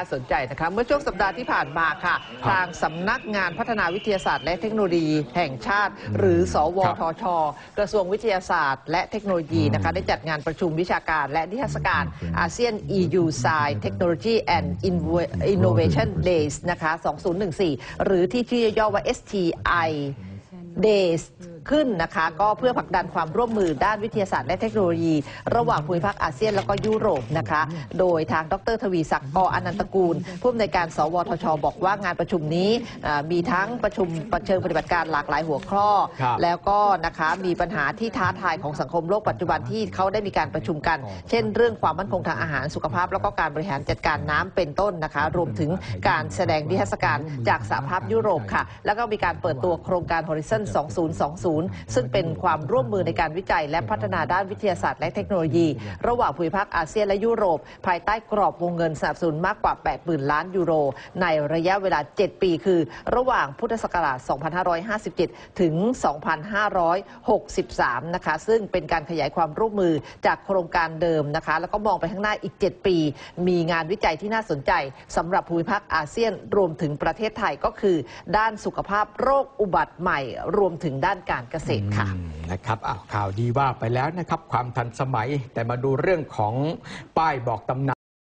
าสนใจนะคะเมื่อช่วงสัปดาห์ที่ผ่านมาค่ะครับทางสำนักงานพัฒนาวิทยาศาสตร์ และเทคโนโลยีแห่งชาติ หรือ สวครับทช กระทรวงวิทยาศาสตร์ และเทคโนโลยีนะคะได้จัดงานประชุมวิชาการ และนิทรรศการอาเซียน EU Science Technology and Invo- Innovation Days นะคะ 2014 หรือที่ชื่อย่อว่า STI Days ขึ้นนะคะ ก็เพื่อผลักดันความร่วมมือด้านวิทยาศาสตร์และเทคโนโลยี ระหว่างภูมิภาคอาเซียนแล้วก็ยุโรปนะคะ โดยทางดรทวีศักดิ์กอนันตกูลผู้อำนวยการสวทช บอกว่างานประชุมนี้อ่ามีทั้งประชุมประเชิงปฏิบัติการหลากหลายหัวข้อ ครับ แล้วก็นะคะมีปัญหาที่ท้าทายของสังคมโลกปัจจุบันที่เขาได้มีการประชุมกัน เช่น เรื่องความมั่นคงทางอาหารสุขภาพ แล้วก็การบริหารจัดการน้ำเป็นต้นนะคะ รวมถึงการแสดงนิทรรศการจากสหภาพยุโรปค่ะ แล้วก็มีการเปิดตัวโครงการ Horizon 2020ซึ่งเป็นความร่วมมือในการวิจัย และพัฒนาด้านวิทยาศาสตร์และเทคโนโลยี ระหว่างภูมิภาคอาเซียนและยุโรป ภายใต้กรอบวงเงินสนับสนุนมากกว่า 80,000 ล้านยูโร ในระยะเวลา 7 ปีคือ ระหว่างพุทธศักราช 2557 ถึง 2563 นะคะ ซึ่งเป็นการขยายความร่วมมือจากโครงการเดิมนะคะ แล้วก็มองไปข้างหน้าอีก 7 ปี มีงานวิจัยที่น่าสนใจสำหรับภูมิภาคอาเซียนรวมถึงประเทศไทยก็คือ ด้านสุขภาพโรคอุบัติใหม่ รวมถึงด้านการเกษตรค่ะนะครับข่าวดีว่าไปแล้วนะครับ ความทันสมัยแต่มาดูเรื่องของป้ายบอกตำแหน่ง